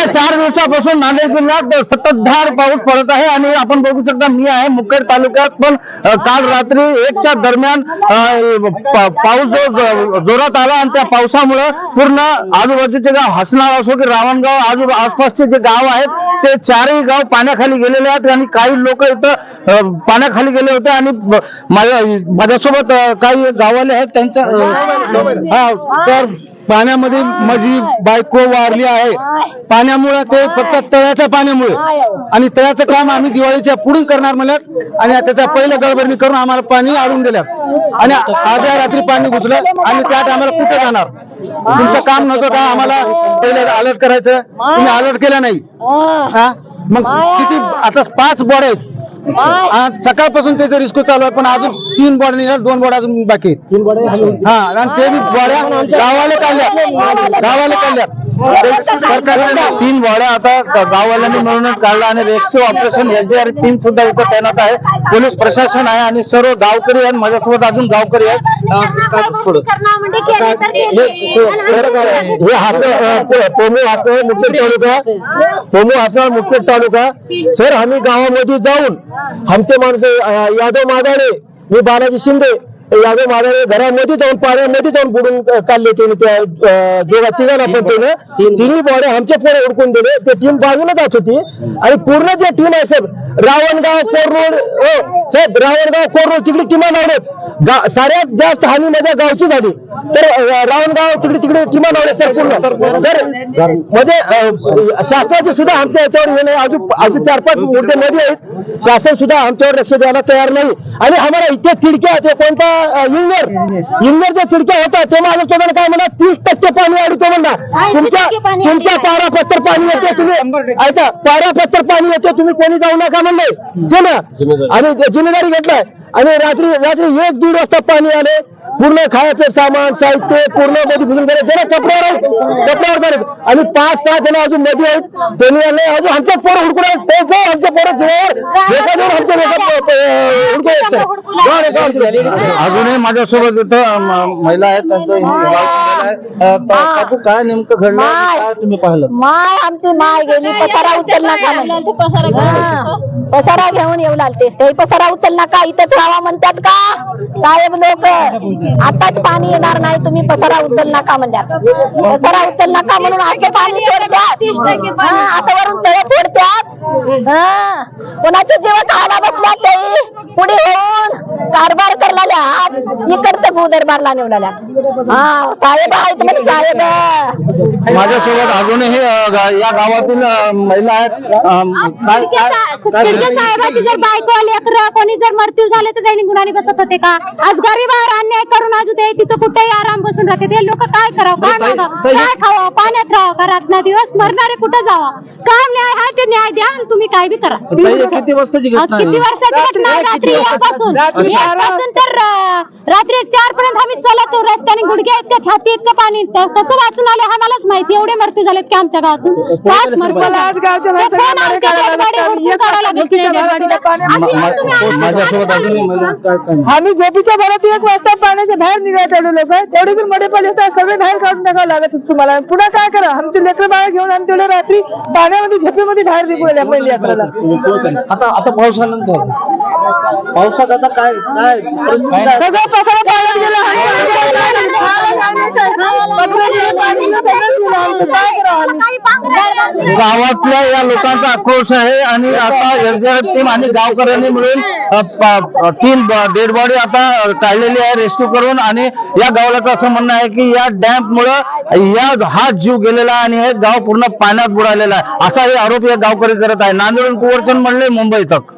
गेल्या चार दिवसापासून नांदेड जिल्ह्यात सततधार पाऊस पडत आहे आणि आपण बघू शकता मी आहे मुखेड तालुक्यात पण काल रात्री एकच्या दरम्यान पाऊस जो जोरात आला आणि त्या पावसामुळे पूर्ण आजूबाजूचे गाव हसनाळ असो की रावणगाव आजू आसपासचे जे गाव आहेत ते चारही गाव पाण्याखाली गेलेले आहेत आणि काही लोक इथं पाण्याखाली गेले होते आणि माझ्यासोबत काही गावाले आहेत त्यांच्या हा सर पाण्यामध्ये माझी बायको वारली आहे. पाण्यामुळे ते फक्त तळ्याच्या पाण्यामुळे. आणि तळ्याचं काम आम्ही दिवाळीच्या पुढे करणार म्हणल्यात आणि त्याच्या पहिलं गडबडणी करून आम्हाला पाणी आणून दिल्यात आणि अर्ध्या रात्री पाणी घुसलं आणि त्यात आम्हाला कुठे जाणार? तुमचं काम नव्हतं का आम्हाला पहिले अलर्ट करायचं? तुम्ही अलर्ट केलं नाही. हा? मग किती आता पाच बोर्ड आहेत. आज सकाळपासून त्याचं रिस्क चालू आहे पण अजून तीन बोर्ड निघाल दोन बोर्ड अजून बाकी आहेत. तीन बोर्ड हा आणि ते बी बोड्या गावाला काढल्या. गावाला काढल्या. सरकारने तीन बोड्या आता गाववाल्यांनी मिळून काढला आणि रेस्क्यू ऑपरेशन एसडीआर टीम सुद्धा इथं तैनात आहे. पोलीस प्रशासन आहे आणि सर्व गावकरी आहेत. माझ्यासोबत अजून गावकरी आहेत? हे हास पोमो हास मुखेड तालुका. पोमो सर आम्ही गावामध्ये जाऊन आमचे माणसं यादव मादाडे मी बालाजी शिंदे यादव मादाडे घरामध्ये जाऊन पाण्यामध्ये जाऊन बुडून काढले त्याने त्या दोघा तिघांना पण त्यानं. तिन्ही बॉड्या आमच्या पोरे उडकून दिले ते टीम बाजूला जात होती. आणि पूर्ण जे टीम आहे सर रावणगाव कोररोड हो साहेब रावणगाव कोररोड तिकडे टीमा लावलेत गा- सगळ्यात जास्त हानी माझ्या गावची झाली. तर रावणगाव तिकडे तिकडे टीमा लावले सर पूर्ण. सर म्हणजे शासनाचे सुद्धा आमच्या याच्यावर हे नाही. अजून अजून चार पाच मुद्दे मध्ये आहेत. शासन सुद्धा आमच्यावर लक्ष द्यायला तयार नाही. आणि आम्हाला इथे चिडक्या ते कोणता इंजर इंजरच्या चिडक्या होता ते माझ्या स्वतःला काय म्हणा तीस टक्के पाणी अडतो म्हणा तुमच्या तुमच्या पारा पत्तर पाणी येते तुम्ही ऐका पारा पत्तर पाणी येते तुम्ही कोणी जाऊ नका म्हणले. ते ना आणि ते जिम्मेदारी घेतलाय. आणि रात्री रात्री एक दीड वाजता पाणी आले. पूर्ण खायचं सामान साहित्य पूर्णमध्ये भिजून गेले जरा कपड्यावर आहेत कपड्यावर झाले. आणि पाच सहा जण अजून मध्ये आहेत. त्यांनी आले अजून आमच्या पोरं हुडकून आहेत. ते आमच्या पोरं जीवावर. आमच्या रेखा हुडकून अजूनही माझ्यासोबत इथं महिला आहेत. त्यांचं काकू काय नेमकं घडलं आणि काय तुम्ही पाहिलं? माय आमची माय गेली पसारा उचल नका म्हणे. हा. पसारा घेऊन येऊ लागते. ते पसारा उचल नका इथंच राहा म्हणतात का? साहेब लोक आताच पाणी येणार नाही तुम्ही पसारा उचल नका म्हणतात? पसारा उचल नका म्हणून असं पाणी सोडतात? हा, असं वरून तळ फोडतात? हा. कोणाचे जीव खायला बसल्या ते पुढे हात इकडचं भूदरबारला निवडाल्या हा साहेब आहेत म्हणजे साहेब. माझ्यासोबत अजूनही अं, गा- या गावातील अं, महिला आहेत. अं, काय काय काय शिर्के? साहेबाची जर बायको लेकर कोणी जर मृत्यू झाले तर त्यांनी गुन्हाने बसत होते का? आज गरीबावर अन्याय करून आज ते तिथं कुठेही आराम बसून राहते. ते लोक काय करावं? काय ताई- मागावं? ताई- काय खावं? पाण्यात राहावं का? रात्र दिवस मरणारे कुठं जावं? काय न्याय आहे ते न्याय द्या आणि तुम्ही काय बी करा. ताई, हे किती वर्षाची अहो, घटना किती आहे? वर्षाची घटना? रात्री एकपासून एकपासून तर अं, रात्री चार पर्यंत आम्ही चलत रस्त्याने गुडघ्या इतक्या छाती इतकं पाणी इतकं. कसं वाचून आले हा मलाच माहिती एवढे मृत्यू झालेत की आमच्या गावातून? पाच मृत्यू पाणी- आम्ही झोपीच्या घरात एक वाजता पाण्याच्या बाहेर निघायचे तेवढे लोक. तेवढे जर मध्ये पडले असतात सगळे बाहेर काढून टाकावं लागत होतं तुम्हाला. पुन्हा काय करा? आमचे लेकर बाहेर घेऊन आम्ही तेवढ्या रात्री पाण्यामध्ये झोपेमध्ये बाहेर निघूया पहिली यात्राला. आता आता पावसानंतर पावसात आता काय काय परिस्थिती काय? सगळं पसारा पाण्यात गेलं पत्रे गेले, पाणी गेलं, सगळं गेलं आमचं. काय करावं? आम्ही? गावातल्या या लोकांचा आक्रोश आहे आणि आता एसडीआरएफ टीम आणि गावकऱ्यांनी मिळून अ, प- तीन डेड बॉडी आता अ, काढलेली आहे रेस्क्यू करून आणि या गावाला असं म्हणणं आहे की या डॅम्प मुळे या हा जीव गेलेला आहे आणि हे गाव पूर्ण पाण्यात बुडालेला आहे. असा हे आरोप या गावकरी करत आहे. नांदेडून कुवरचंद म्हणले मुंबई तक.